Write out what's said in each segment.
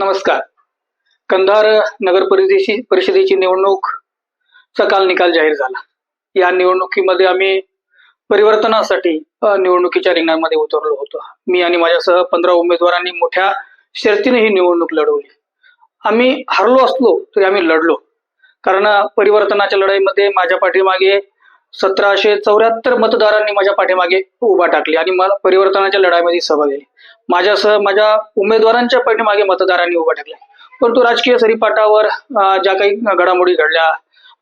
नमस्कार. कंधार नगर परिषदेची परिषदेची निवडणूक चा काल निकाल जाहीर झाला. या निवडणुकीमध्ये आम्ही परिवर्तनासाठी निवडणुकीच्या रिंगणामध्ये उतरलो होतो. मी आणि माझ्यासह पंधरा उमेदवारांनी मोठ्या शर्तीने ही निवडणूक लढवली. आम्ही हरलो असलो तरी आम्ही लढलो. कारण परिवर्तनाच्या लढाईमध्ये माझ्या पाठीमागे सतराशे चौऱ्याहत्तर मतदारांनी माझ्या पाठीमागे उभा टाकली आणि मला परिवर्तनाच्या लढाईमध्ये सहभाग गेली माझ्यासह माझ्या उमेदवारांच्या पाठीमागे मतदारांनी उभा टाकला परंतु राजकीय सरीपाटावर ज्या काही घडामोडी घडल्या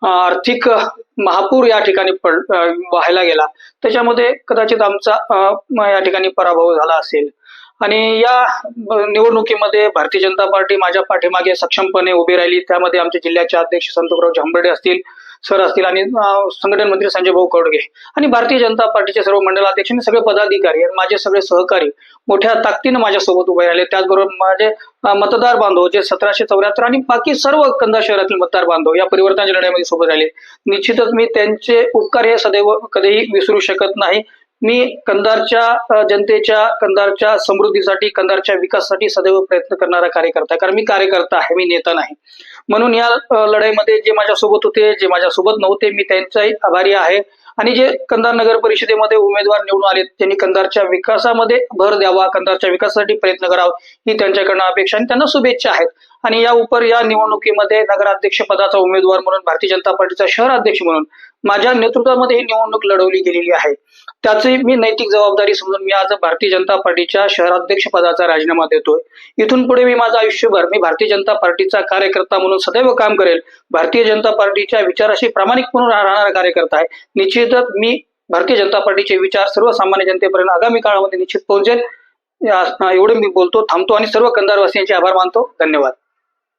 आर्थिक महापूर या ठिकाणी पड व्हायला गेला त्याच्यामध्ये कदाचित आमचा या ठिकाणी पराभव झाला असेल. आणि या निवडणुकीमध्ये भारतीय जनता पार्टी माझ्या पाठीमागे सक्षमपणे उभी राहिली. त्यामध्ये आमचे जिल्ह्याचे अध्यक्ष संतोषराव झांबर्डे असतील सर असतील आणि संघटन मंत्री संजय भाऊ कौडगे आणि भारतीय जनता पार्टीचे सर्व मंडलाध्यक्ष आणि सगळे पदाधिकारी आणि माझे सगळे सहकारी मोठ्या ताकदीनं माझ्यासोबत उभे राहिले. त्याचबरोबर माझे मतदार बांधव जे सतराशे चौऱ्याहत्तर आणि बाकी सर्व कंदा शहरातील मतदार बांधव या परिवर्तनाच्या लढ्यामध्ये सोबत राहिले. निश्चितच मी त्यांचे उपकार हे सदैव कधीही विसरू शकत नाही. मी कंधारच्या जनतेच्या कंधारच्या समृद्धीसाठी कंधारच्या विकासासाठी सदैव प्रयत्न करणारा कार्यकर्ता कारण मी कार्यकर्ता आहे मी नेता नाही. म्हणून या लढाईमध्ये जे माझ्यासोबत होते जे माझ्यासोबत नव्हते मी त्यांचाही आभारी आहे. आणि जे कंधार नगर परिषदेमध्ये उमेदवार निवडून आले त्यांनी कंधारच्या विकासामध्ये भर द्यावा कंधारच्या विकासासाठी प्रयत्न करावा ही त्यांच्याकडनं अपेक्षा आणि त्यांना शुभेच्छा आहेत. आणि या उपर या निवडणुकीमध्ये नगराध्यक्ष पदाचा उमेदवार म्हणून भारतीय जनता पार्टीचा शहर अध्यक्ष म्हणून माझ्या नेतृत्वामध्ये ही निवडणूक लढवली गेलेली आहे. त्याची मी नैतिक जबाबदारी समजून मी आज भारतीय जनता पार्टीच्या शहराध्यक्ष पदाचा राजीनामा देतोय. इथून पुढे मी माझं आयुष्यभर मी भारतीय जनता पार्टीचा कार्यकर्ता म्हणून सदैव काम करेल. भारतीय जनता पार्टीच्या विचाराशी प्रामाणिक म्हणून राहणारा कार्यकर्ता आहे. निश्चितच मी भारतीय जनता पार्टीचे विचार सर्वसामान्य जनतेपर्यंत आगामी काळामध्ये निश्चित पोहोचेल. एवढे मी बोलतो थांबतो आणि सर्व कंधारवासियांचे आभार मानतो. धन्यवाद.